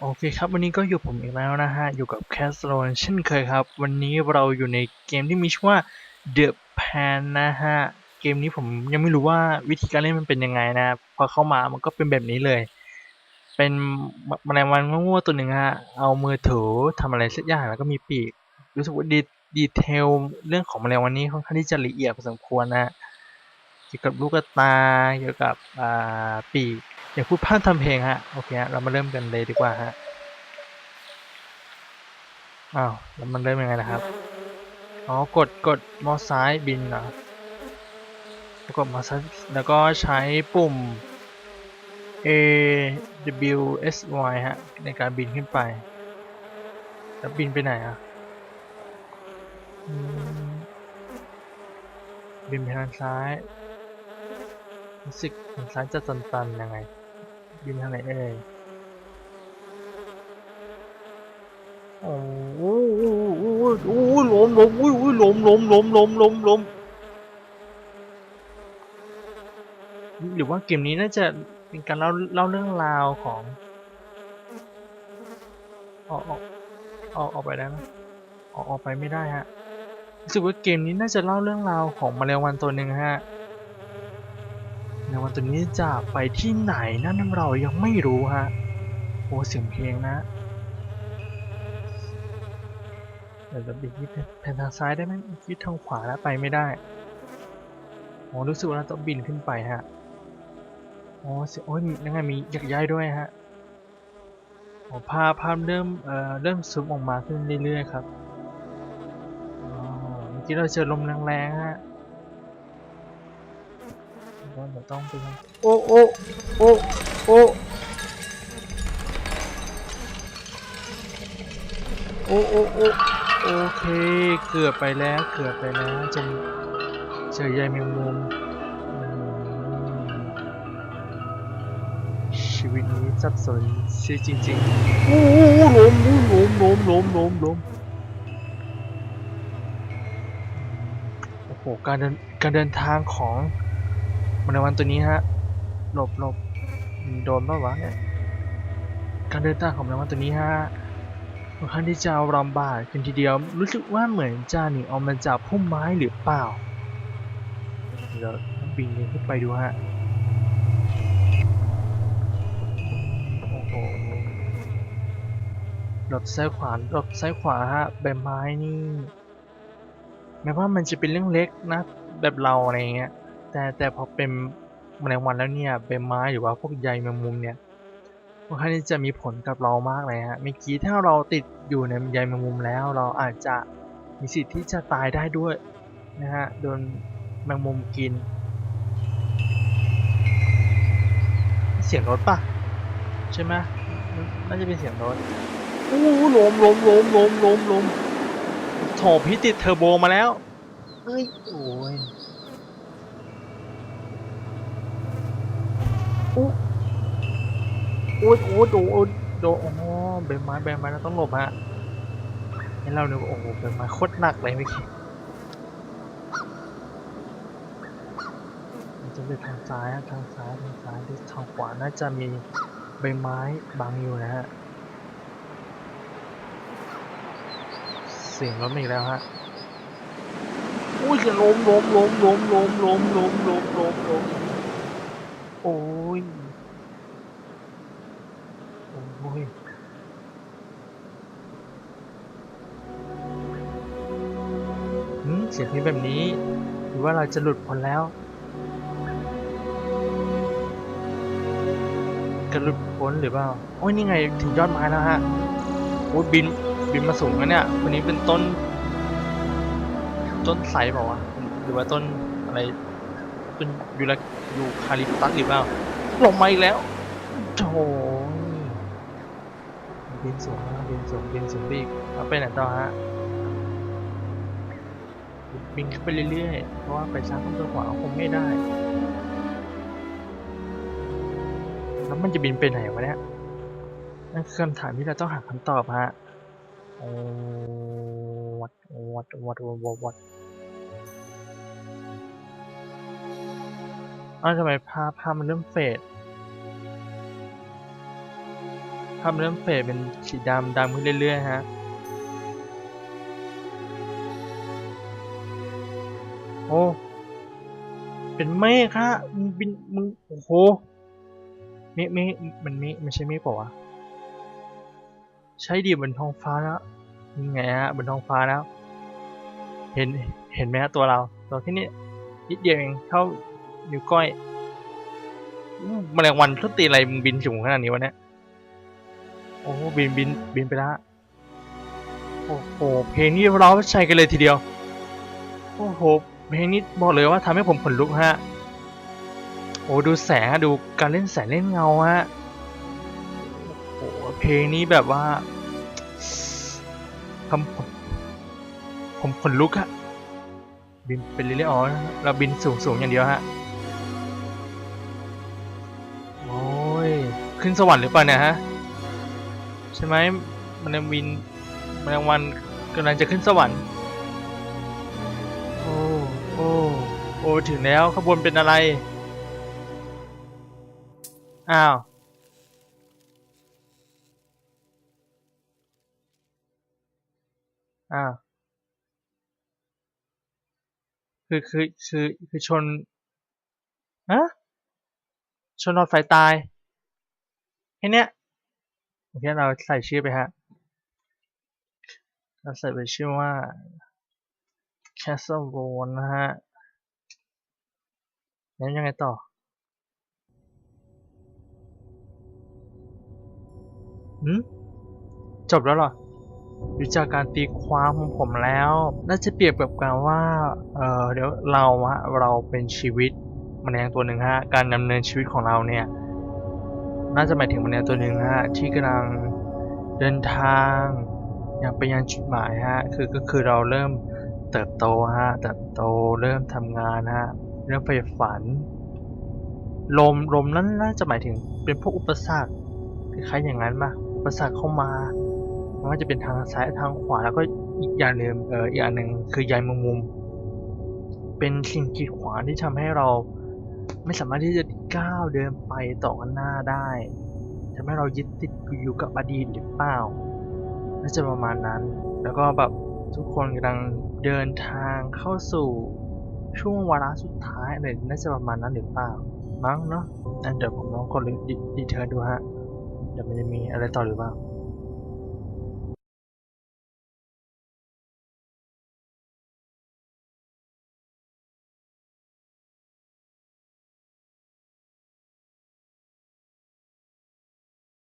โอเคครับ วันนี้ก็อยู่ผมอีกแล้วนะฮะ อยู่กับแคสโ o นเช่นเคยครับ วันนี้เราอยู่ในเกมที่มีชื่อว่า The Pan นะฮะ เกมนี้ผมยังไม่รู้ว่าวิธีการเล่นมันเป็นยังไงนะ พอเข้ามามันก็เป็นแบบนี้เลย เป็นแมลงวันง่ๆตัวหนึ่งฮะ เอามือถือทำอะไรสักอย่างแล้วก็มีปีก รู้สึกว่าดีดีเทลเรื่องของแมลงวันนี้ค่อนข้างที่จะละเอียดพอสมควรนะ เกี่ยวกับลูกตา เกี่ยวกับปีก อย่าพูดพร่ำทำเพลงฮะโอเคฮะเรามาเริ่มกันเลยดีกว่าฮะอ้าวแล้วมันเริ่มยังไงนะครับอ๋อกดกดมอสซ้ายบินเหรอแล้วกดมอสซ้ายแล้วก็ใช้ปุ่ม A W S Y ฮะในการบินขึ้นไป แล้วบินไปไหนอะบินไปทางซ้ายรู้สึกทางซ้ายจะตันๆยังไง บินทางไหนเอ่ยโอ้โหโอ้โหโอ้โหล้มล้มอุ้ยอุ้ยล้มล้มล้มล้มล้มล้มหรือว่าเกมนี้น่าจะเป็นการเล่าเล่าเรื่องราวของออกออกออกออกไปได้ไหมออกออกไปไม่ได้ฮะรู้สึกว่าเกมนี้น่าจะเล่าเรื่องราวของแมลงวันตัวหนึ่งฮะ แมลงวันตัวนี้จะไปที่ไหนนั่นเรายังไม่รู้ฮะโอ้เสียงเพลงนะเดี๋ยวบิดที่แผ่นทางซ้ายได้ไหมยิดทางขวาแล้วไปไม่ได้โอ๋อรู้สึกว่าเราต้องบินขึ้นไปฮะโอ๋อเสียโอ้ยยังไงมียักย้ายด้วยฮะโอ๋อภาพภาพเริ่มเอ่อเริ่มซูมออกมาขึ้นเรื่อยๆครับอ๋อเมื่อกี้เราเจอลมแรงๆฮะ แล้วเราต้องไปทางโอ้โอ้โอ้โอ้โอ้โอ้โอ้โอเคเกือบไปแล้วเกือบไปแล้วจอเจอใยแมงมุมชีวิตนี้ซับซ้อนเสีจริงๆโอ้โหล้มล้มล้มล้มล้มล้มโอ้โหการเดินการเดินทางของ มนวันตัวนี้ฮะหลบหลบโดนปะวะเนี่ยการเดินทางของมนวันตัวนี้ฮะค่อนข้างที่จะลำบากกันทีเดียวรู้สึกว่าเหมือนจะหนีออกมาจากพุ่มไม้หรือเปล่าเดี๋ยวบินขึ้นไปดูฮะโอ้โหหลบซ้ายขวาหลบซ้ายขวาฮะใบไม้นี่แม้ว่ามันจะเป็นเรื่องเล็กนะแบบเราอะไรเงี้ย แต่แต่พอเป็นแมลงวันแล้วเนี่ยใบไม้หรือว่าพวกใยแมงมุมเนี่ยค่อนข้างที่จะมีผลกับเรามากเลยฮะเมื่อกี้ถ้าเราติดอยู่ในใยแมงมุมแล้ว เราอาจจะมีสิทธิ์ที่จะตายได้ด้วยนะฮะโดนแมงมุมกิน เสียงรถปะใช่ไหมน่าจะเป็นเสียงรถโอ้โหล้มล้มล้มล้มล้มล้มโถพี่ติดเทอร์โบมาแล้วเอ้ยโอ้ยโอ้ โอ้ยโอ้ยโดนโดนโอ้โหใบไม้ใบไม้เราต้องหลบฮะให้เราเนี่ยโอ้โหใบไม้โคตรหนักเลยเมื่อกี้จะไปทางซ้ายทางซ้ายทางซ้ายที่ทางขวาน่าจะมีใบไม้บังอยู่นะฮะเสียงรถมาอีกแล้วฮะโอ้ยจะล้มล้มล้มล้มล้มล้มล้มล้มล้มล้มโอ้ย้ยหืมเสียงเพลงแบบนี้หรือว่าเราจะหลุดพ้นแล้วจะหลุดพ้นหรือเปล่า โอ้ยนี่ไงถึงยอดไม้แล้วฮะ โอ้ยบินบินมาสูงแล้วเนี่ยวันนี้เป็นต้น ต้นไทรเปล่าวะหรือว่าต้นอะไรต้นยูรายูคาลิปตัสหรือเปล่าลงมาอีกแล้วโถ่ บินสูงบินสูงบินสูงไปอีกเอาไปไหนต่อฮะบินขึ้นไปเรื่อยๆ เพราะว่าไปซ้ายขึ้นไปขวาคงไม่ได้ แล้วมันจะบินไปไหนวะเนี่ย นั่นคือคำถามที่เราต้องหาคำตอบฮะโอ้วัดวัดวัดวัดวัดวัดอ้าวทำไมภาพภาพมันเริ่มเฟด ภาพเริ่มเฟดเป็นสีดำดำขึ้นเรื่อยๆฮะโอ้เป็นเมฆฮะมึงบินมึงโอ้โหเมฆเมฆมันเมฆไม่ใช่เมฆป่าวะใช่ดิบนท้องฟ้าแล้วนี่ไงฮะบนท้องฟ้าแล้ว เห็นเห็นไหมฮะตัวเราตัวแค่นี้นิดเดียวเองเท่านิ้วก้อยอู้แมลงวันทุตีอะไรมึงบินสูงขนาดนี้วะเนี่ย โอ้บินบินบินไปแล้วโอ้โหเพลงนี้เราใช้กันเลยทีเดียว โอ้โหเพลงนี้บอกเลยว่าทำให้ผมขนลุกฮะโอ้ดูแสงดูการเล่นแสงเล่นเงาฮะโอ้โหเพลงนี้แบบว่าทำผมผมขนลุกอะบินไปเรื่อยๆอ๋อเราบินสูงสูงๆอย่างเดียวฮะโอ้ยขึ้นสวรรค์หรือเปล่าเนี่ยฮะ ใช่ไหมมันยังบินมันยังวันกำลังจะขึ้นสวรรค์ โอ้โอ้โอ้ถึงแล้วขบวนเป็นอะไร อ้าวอ้าวคือคือคือคือชนฮะชนรถไฟตายแค่เนี้ย โอเคเราใส่ชื่อไปฮะเราใส่ไปชื่อว่า Castle Road นะฮะแล้วยังไงต่อ หืม จบแล้วเหรอดูจากการตีความของผมแล้ว น่าจะเปรียบกับการว่า เออเดี๋ยวเราฮะเราเป็นชีวิตมแมลงตัวหนึ่งฮะ การดำเนินชีวิตของเราเนี่ย น่าจะหมายถึงแมลงตัวหนึ่งฮะที่กำลังเดินทางอย่างไปยังจุดหมายฮะคือก็คือเราเริ่มเติบโตฮะเติบโตเริ่มทำงานฮะเริ่มใฝ่ฝัน ลมลมนั้นน่าจะหมายถึงเป็นพวกอุปสรรคคล้ายๆอย่างนั้นป่ะอุปสรรคเข้ามาไม่ว่าจะเป็นทางซ้ายทางขวาแล้วก็อีกอย่างหนึ่งเอออีกอย่างหนึ่งคือใยมงมุม เป็นสิ่งกีดขวางที่ทำให้เรา ไม่สามารถที่จะก้าวเดินไปต่อข้างหน้าได้ทำให้เรายึดติดอยู่กับอดีตหรือเปล่าน่าจะประมาณนั้น แล้วก็แบบทุกคนกำลังเดินทางเข้าสู่ช่วงวาระสุดท้ายอะไรน่าจะประมาณนั้นหรือเปล่า มั้งเนาะอันเดี๋ยวผมลองกดดีเทลดูฮะ เดี๋ยวมันจะมีอะไรต่อหรือเปล่า